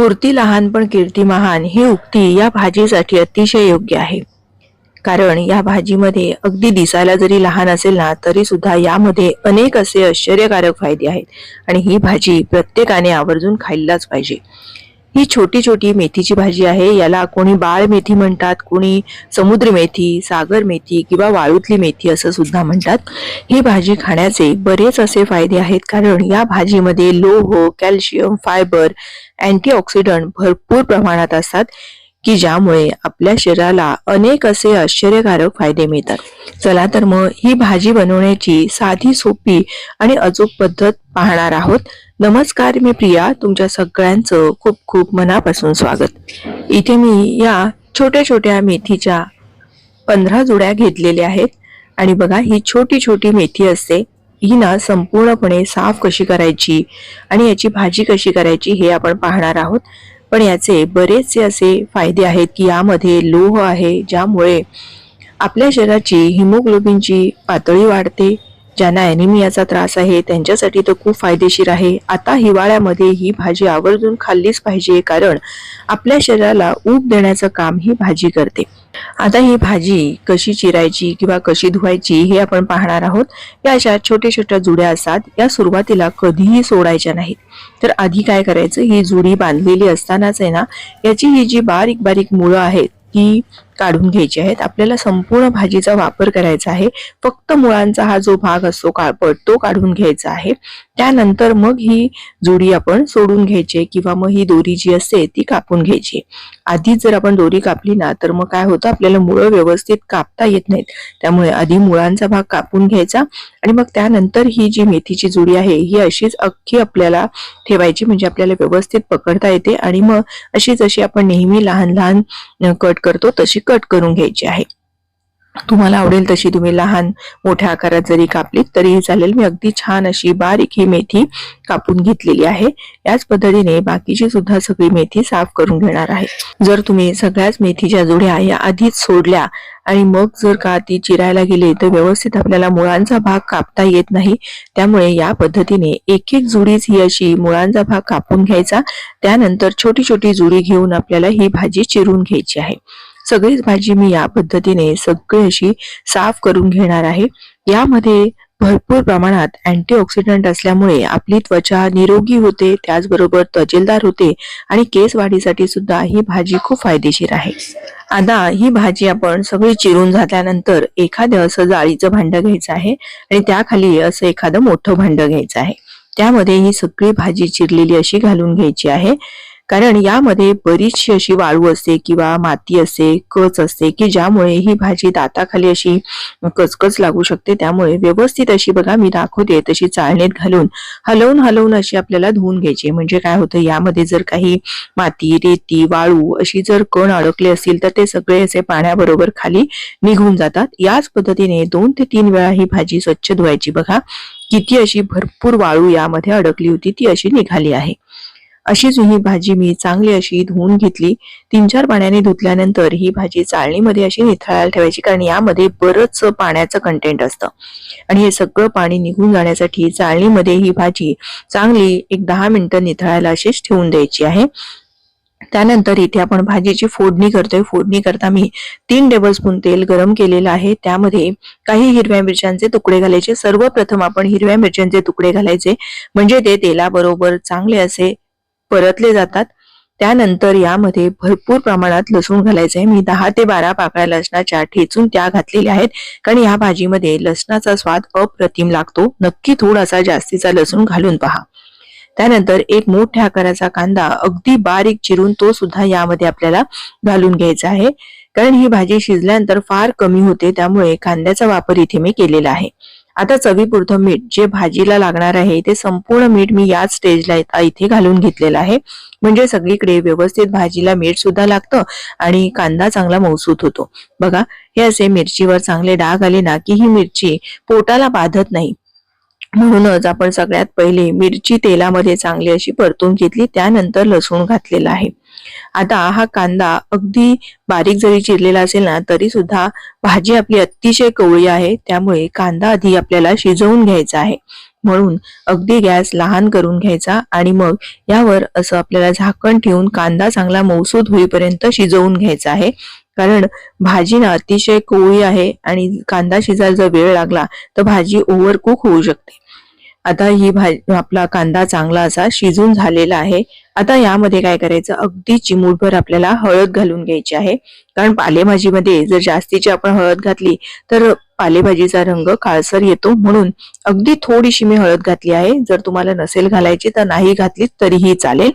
मूर्ती लहान पण कीर्ती महान ही उक्ती या भाजीसाठी अतिशय योग्य आहे. कारण या भाजीमध्ये अगदी दिसायला जरी लहान असेल ना तरी सुद्धा यामध्ये अनेक असे आश्चर्यकारक फायदे आहेत. आणि ही भाजी प्रत्येकाने आवर्जून खायलाच पाहिजे. ही छोटी छोटी मेथीची भाजी आहे. याला कोणी बाळ मेथी म्हणतात कोणी समुद्र मेथी सागर मेथी किंवा वाळूतली मेथी असं सुद्धा म्हणतात. ही भाजी खाण्याचे बरेच असे फायदे आहेत कारण या भाजीमध्ये लोह कॅल्शियम फायबर अँटीऑक्सिडंट भरपूर प्रमाणात असतात. की ज्यामुळे आपल्या शरीराला अनेक असे आश्चर्यकारक फायदे मिळतात. चला तर मग ही भाजी बनवण्याची साधी सोपी आणि अचूक पद्धत पाहणार आहोत. नमस्कार मी प्रिया तुमच्या सगळ्यांचं खूप खूप मनापासून स्वागत. इथे मी या छोट्या छोट्या मेथीच्या पंधरा जुड्या घेतलेल्या आहेत. आणि बघा ही छोटी छोटी मेथी असते. ही ना संपूर्णपणे साफ कशी करायची आणि याची भाजी कशी करायची हे आपण पाहणार आहोत. पण याचे बरेचसे असे फायदे आहेत की यामध्ये लोह आहे ज्यामुळे आपल्या शरीराची हिमोग्लोबिनची पातळी वाढते. ज्यांना ॲनिमियाचा त्रास आहे त्यांच्यासाठी तर खूप फायदेशीर आहे. आता हिवाळ्यामध्ये ही भाजी आवर्जून खाल्लीच पाहिजे कारण आपल्या शरीराला ऊब देण्याचं काम ही भाजी करते. आता ही भाजी कशी चिरायची किंवा कशी धुवायची हे आपण पाहणार आहोत. या अशा छोट्या छोट्या जुड्या असतात या सुरुवातीला कधीही सोडायच्या नाहीत. तर आधी काय करायचं? ही जुडी बांधलेली असतानाच आहे ना याची ही जी बारीक बारीक मुळं आहेत ती काढून घ्यायची आहेत. आपल्याला संपूर्ण भाजीचा वापर करायचा आहे. फक्त मुळांचा हा जो भाग असतो काळपट तो काढून घ्यायचा आहे. त्यानंतर मग ही जुडी आपण सोडून घ्यायची किंवा मग ही दोरी जी असते ती कापून घ्यायची आधीच जर आपण दोरी कापली ना तर मग काय होतं? आपल्याला मुळं व्यवस्थित कापता येत नाहीत. त्यामुळे आधी मुळांचा भाग कापून घ्यायचा आणि मग त्यानंतर ही जी मेथीची जुडी आहे ही अशीच अख्खी आपल्याला ठेवायची. म्हणजे आपल्याला व्यवस्थित पकडता येते आणि मग अशी जशी आपण नेहमी लहान लहान कट करतो तशी कट करून घ्यायची आहे. तुम्हाला आवडेल तशी तुम्ही लहान मोठ्या आकारात जरी कापलीत तरीही चालेल. मी अगदी छान अशी बारीक ही मेथी कापून घेतलेली आहे. याच पद्धतीने बाकीची सुद्धा सगळी मेथी साफ करून घेणार आहे. जर तुम्ही सगळ्याच मेथीच्या जोड्या या आधीच सोडल्या आणि मग जर का ती चिरायला गेली तर व्यवस्थित आपल्याला मुळांचा भाग कापता येत नाही. त्यामुळे या पद्धतीने एक एक जुडीच ही अशी मुळांचा भाग कापून घ्यायचा. त्यानंतर छोटी छोटी जुडी घेऊन आपल्याला ही भाजी चिरून घ्यायची आहे. सगळीच भाजी मी या पद्धतीने सगळी अशी साफ करून घेणार आहे. यामध्ये भरपूर प्रमाणात अँटीऑक्सिडंट असल्यामुळे आपली त्वचा निरोगी होते त्याचबरोबर तजेलदार होते आणि केस वाढीसाठी सुद्धा ही भाजी खूप फायदेशीर आहे. आता ही भाजी आपण सगळी चिरून झाल्यानंतर एखादं असं जाळीचं भांड घ्यायचं आहे आणि त्याखाली असं एखादं मोठं भांड घ्यायचं आहे. त्यामध्ये ही सगळी भाजी चिरलेली अशी घालून घ्यायची आहे. कारण यामध्ये बरीचशी अशी वाळू असते किंवा माती असते कच असते की ज्यामुळे ही भाजी दाताखाली अशी कचकच लागू शकते. त्यामुळे व्यवस्थित अशी बघा मी दाखवते तशी चाळणीत घालून. हलवून हलवून अशी आपल्याला धुवून घ्यायची. म्हणजे काय होतं यामध्ये जर काही माती रेती वाळू अशी जर कण अडकले असतील तर ते सगळे असे पाण्याबरोबर खाली निघून जातात. याच पद्धतीने दोन ते तीन वेळा ही भाजी स्वच्छ धुवायची. बघा किती अशी भरपूर वाळू यामध्ये अडकली होती ती अशी निघाली आहे. अशीच ही भाजी मी चांगली अशी धुवून घेतली. तीन चार पाण्याने धुतल्यानंतर ही भाजी चाळणीमध्ये अशी निथळायला ठेवायची कारण यामध्ये बरंच पाण्याचं कंटेंट असतं. आणि हे सगळं पाणी निघून जाण्यासाठी चाळणीमध्ये ही भाजी चांगली एक दहा मिनिटं निथळायला अशीच ठेवून द्यायची आहे. त्यानंतर इथे आपण भाजीची फोडणी करतोय. फोडणी करता मी तीन टेबलस्पून तेल गरम केलेलं आहे. त्यामध्ये काही हिरव्या मिरच्यांचे तुकडे घालायचे. सर्वप्रथम आपण हिरव्या मिरच्यांचे तुकडे घालायचे. म्हणजे ते तेलाबरोबर चांगले असे परतले जातात. त्यानंतर यामध्ये भरपूर प्रमाणात लसूण घालायचं आहे मी दहा ते बारा पाकळ्या लसणाच्या ठेचून त्या घातलेल्या आहेत. कारण या भाजीमध्ये लसणाचा स्वाद अप्रतिम लागतो. नक्की थोडासा जास्तीचा लसूण घालून पहा. त्यानंतर एक मोठ्या आकाराचा कांदा अगदी बारीक चिरून तो सुद्धा यामध्ये आपल्याला घालून घ्यायचा आहे. कारण ही भाजी शिजल्यानंतर फार कमी होते. त्यामुळे कांद्याचा वापर इथे मी केलेला आहे. आता चवीपुरतं मीठ जे भाजीला लागणार आहे ते संपूर्ण मीठ मी याच स्टेजला इथे घालून घेतलेलं आहे. म्हणजे सगळीकडे व्यवस्थित भाजीला मीठ सुद्धा लागतं आणि कांदा चांगला मौसूत होतो. बघा हे असे मिरचीवर चांगले डाग आले ना की ही मिरची पोटाला बाधत नाही. म्हणूनच आपण सगळ्यात पहिले मिरची तेलामध्ये चांगली अशी परतून घेतली त्यानंतर लसूण घातलेला आहे. आता हा कांदा अगदी बारीक जरी चिरलेला असेल ना तरी सुद्धा भाजी आपली अतिशय कवळी आहे त्यामुळे कांदा आधी आपल्याला शिजवून घ्यायचा आहे. म्हणून अगदी गॅस लहान करून घ्यायचा आणि मग यावर असं आपल्याला झाकण ठेवून कांदा चांगला मौसूद होईपर्यंत शिजवून घ्यायचा आहे. कारण भाजी ना अतिशय कोवळी आहे आणि कांदा शिजायला जर वेळ लागला तर भाजी ओव्हर कुक होऊ शकते. आता ही भाजी आपला कांदा चांगला असा शिजून झालेला आहे. आता यामध्ये काय करायचं? अगदी चिमूटभर आपल्याला हळद घालून घ्यायची आहे. कारण पालेभाजीमध्ये जर जास्तीची आपण हळद घातली तर पालेभाजीचा रंग काळसर येतो. म्हणून अगदी थोडीशी मी हळद घातली आहे. जर तुम्हाला नसेल घालायची तर नाही घातली तरीही चालेल.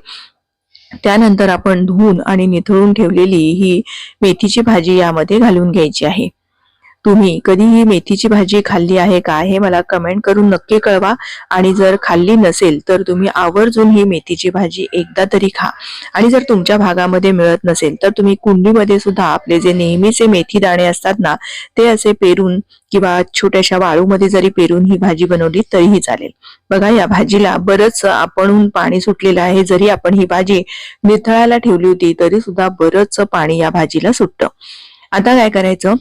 त्यानंतर आपण धुवून आणि निथळून ठेवलेली ही मेथीची भाजी यामध्ये घालून घ्यायची आहे. तुम्ही कधी ही मेथीची भाजी खाल्ली आहे का हे मला कमेंट करून नक्की कळवा. आणि जर खाल्ली नसेल तर तुम्ही आवर्जून ही मेथीची भाजी एकदा तरी खा. आणि जर तुमच्या भागामध्ये मिळत नसेल तर तुम्ही कुंडीमध्ये सुद्धा आपले जे नेहमीचे मेथी दाणे असतात ना ते असे पेरून किंवा छोट्याशा वाळूमध्ये जरी पेरून ही भाजी बनवली तरीही चालेल. बघा या भाजीला बरंच आपण पाणी सुटलेलं आहे. जरी आपण ही भाजी निथळायला ठेवली होती तरी सुद्धा बरंच पाणी या भाजीला सुटतं. आता काय करायचं?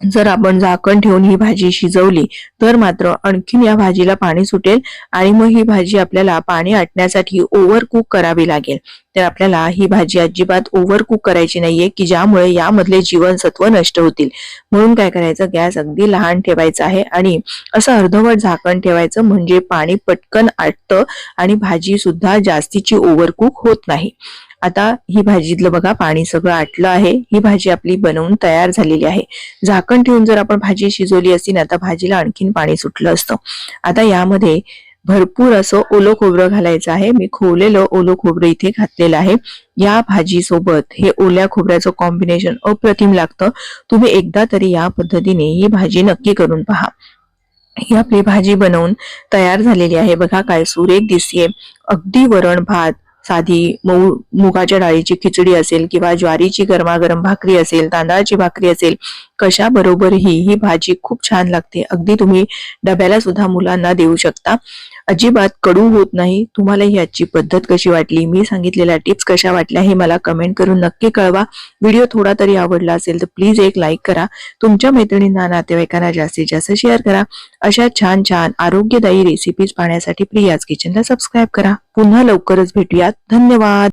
जर आपण झाकण ठेवून ही भाजी शिजवली तर मात्र आणखीन या भाजीला पाणी सुटेल आणि मग ही भाजी आपल्याला पाणी आटण्यासाठी ओव्हर कुक करावी लागेल. तर आपल्याला ही भाजी अजिबात ओव्हर कुक करायची नाहीये की ज्यामुळे यामधले जीवनसत्व नष्ट होतील. म्हणून काय करायचं गॅस अगदी लहान ठेवायचा आहे आणि असं अर्धवट झाकण ठेवायचं म्हणजे पाणी पटकन आटतं आणि भाजी सुद्धा जास्तीची ओव्हर कुक होत नाही. आता ही भाजीतलं बघा पाणी सगळं आटलं आहे. ही भाजी आपली बनवून तयार झालेली आहे. झाकण ठेवून जर आपण भाजी शिजवली असती ना तर भाजीला आणखीन पाणी सुटलं असतं. आता यामध्ये भरपूर असं ओलं खोबरं घालायचं आहे. मी खोवलेलं ओलं खोबरं इथे घातलेलं आहे. या भाजीसोबत हे ओल्या खोबऱ्याचं कॉम्बिनेशन अप्रतिम लागतं. तुम्ही एकदा तरी या पद्धतीने ही भाजी नक्की करून पहा. ही आपली भाजी बनवून तयार झालेली आहे. बघा काय सुरेख दिसतीये. अगदी वरण भात साधी मऊ मुगाच्या डाळीची खिचडी असेल किंवा ज्वारीची गरमागरम भाकरी असेल तांदळाची भाकरी असेल कशा बरोबरही ही भाजी खूप छान लागते. अगदी तुम्ही डब्याला सुद्धा मुलांना देऊ शकता. अजिबात कडू होत नाही. तुम्हाला ही आजची पद्धत कशी वाटली? मी सांगितलेल्या टिप्स कशा वाटल्या हे मला कमेंट करून नक्की कळवा. व्हिडिओ थोडा तरी आवडला असेल तर प्लीज एक लाईक करा. तुमच्या मैत्रिणींना नातेवाईकांना जास्तीत जास्त शेअर करा. अशा छान छान आरोग्यदायी रेसिपीज पाहण्यासाठी प्रियाज किचनला सबस्क्राईब करा. पुन्हा लवकरच भेटूयात. धन्यवाद.